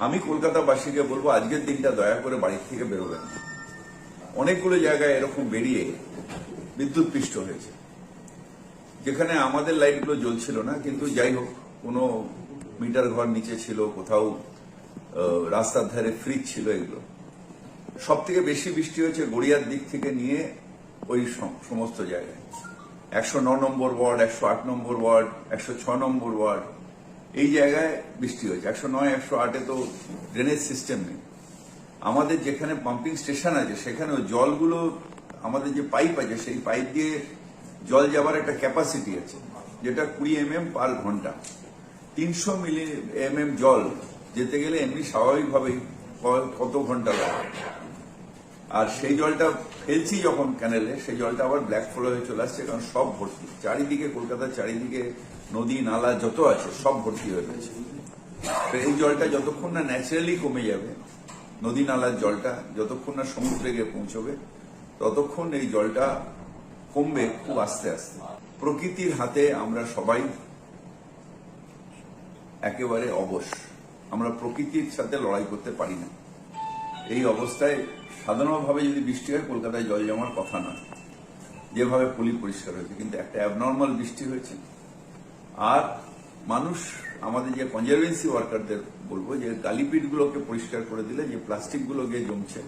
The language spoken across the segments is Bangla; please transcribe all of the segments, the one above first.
আমি কলকাতাবাসীকে বলব, আজকের দিনটা দয়া করে বাড়ির থেকে বেরোবেন অনেকগুলো জায়গায় এরকম বেরিয়ে বিদ্যুৎ পৃষ্ঠ হয়েছে। যেখানে আমাদের লাইটগুলো জ্বলছিল না, কিন্তু যাই হোক, কোনো মিটার ঘর নিচে ছিল, কোথাও রাস্তার ধারে ফ্রিজ ছিল এগুলো। সব থেকে বেশি বৃষ্টি হয়েছে গড়িয়ার দিক থেকে নিয়ে ওই সম- সমস্ত জায়গায়। একশো নম্বর ওয়ার্ড, একশো আট নম্বর ওয়ার্ড, একশো নম্বর ওয়ার্ড এই জায়গায় বৃষ্টি হয়েছে। একশো নয়, একশো আটে তো ড্রেনেজ সিস্টেম নেই। আমাদের যেখানে পাম্পিং স্টেশন আছে সেখানে জলগুলো, আমাদের যে পাইপ আছে, সেই পাইপ দিয়ে জল যাবার একটা ক্যাপাসিটি আছে, যেটা কুড়ি এম এম পার ঘণ্টা। তিনশো মিলি এম এম জল যেতে গেলে এমনি স্বাভাবিকভাবেই কত ঘণ্টা লাগে? আর সেই জলটা ফেলছি যখন ক্যানেলে সেই জলটা আবার ব্ল্যাক ফ্লো হয়ে চলে আসছে, কারণ সব ভর্তি। চারিদিকে কলকাতার চারিদিকে নদী, নালা যত আছে, সব ভর্তি হয়ে রয়েছে এই জলটা যতক্ষণ না ন্যাচারালি কমে যাবে, নদী, নালার জলটা যতক্ষণ না সমুদ্রে গিয়ে পৌঁছবে, ততক্ষণ এই জলটা কমবে খুব আস্তে আস্তে। প্রকৃতির হাতে আমরা সবাই একেবারে অবশ। আমরা প্রকৃতির সাথে লড়াই করতে পারি না। এই অবস্থায় সাধারণভাবে যদি বৃষ্টি হয়, কলকাতায় জল জমার কথা না। যেভাবে পলি পরিষ্কার হয়েছে, কিন্তু একটা অ্যাবনর্মাল বৃষ্টি হয়েছে। আর মানুষ, আমাদের যে কনজারভেন্সি ওয়ার্কারদের বলব যে গালিপিটগুলোকে পরিষ্কার করে দিলে যে প্লাস্টিকগুলো গিয়ে জমছে,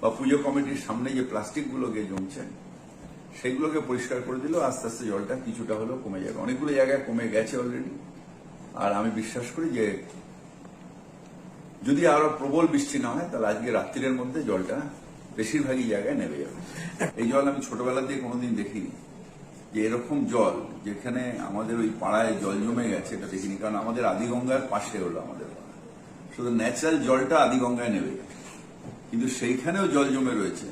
বা পুজো কমিটির সামনে যে প্লাস্টিকগুলো গিয়ে জমছে, সেগুলোকে পরিষ্কার করে দিলেও আস্তে আস্তে জলটা কিছুটা হলেও কমে যাবে। অনেকগুলো জায়গায় কমে গেছে অলরেডি আর আমি বিশ্বাস করি যে যদি আরও প্রবল বৃষ্টি না হয়, তাহলে আজকে রাত্রির মধ্যে জলটা বেশিরভাগই জায়গায় নেমে যাবে। এই জল আমি ছোটবেলা দিয়ে কোনোদিন দেখিনি। যে এরকম জল যেখানে আমাদের ওই পাড়ায় জল জমে গেছে, এটা দেখিনি। কারণ আমাদের আদিগঙ্গার পাশে হলো আমাদের। শুধু ন্যাচারাল জলটা আদিগঙ্গায় নেমে কিন্তু সেইখানেও জল জমে রয়েছে।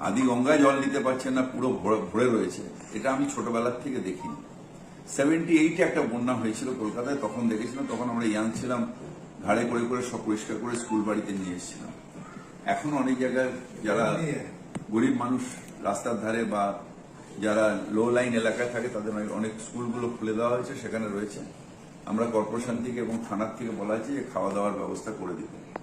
আদিগঙ্গায় জল নিতে পারছে না, পুরো ভরে- ভরে রয়েছে। এটা আমি ছোটবেলার থেকে দেখিনি। সেভেন্টি এইটে একটা বন্যা হয়েছিল কলকাতায়, তখন দেখেছিলাম, তখন আমরা ইয়াং ছিলাম। ঘাড়ে করে করে সব পরিষ্কার করে স্কুল বাড়িতে নিয়ে এসেছিলাম। এখন অনেক জায়গায় যারা গরিব মানুষ রাস্তার ধারে বা যারা লো লাইন এলাকায় থাকে, তাদের অনেক- স্কুলগুলো খুলে দেওয়া হয়েছে, সেখানে রয়েছে। আমরা কর্পোরেশন থেকে এবং থানার থেকে বলা হয়েছে যে খাওয়া দাওয়ার ব্যবস্থা করে দিতে।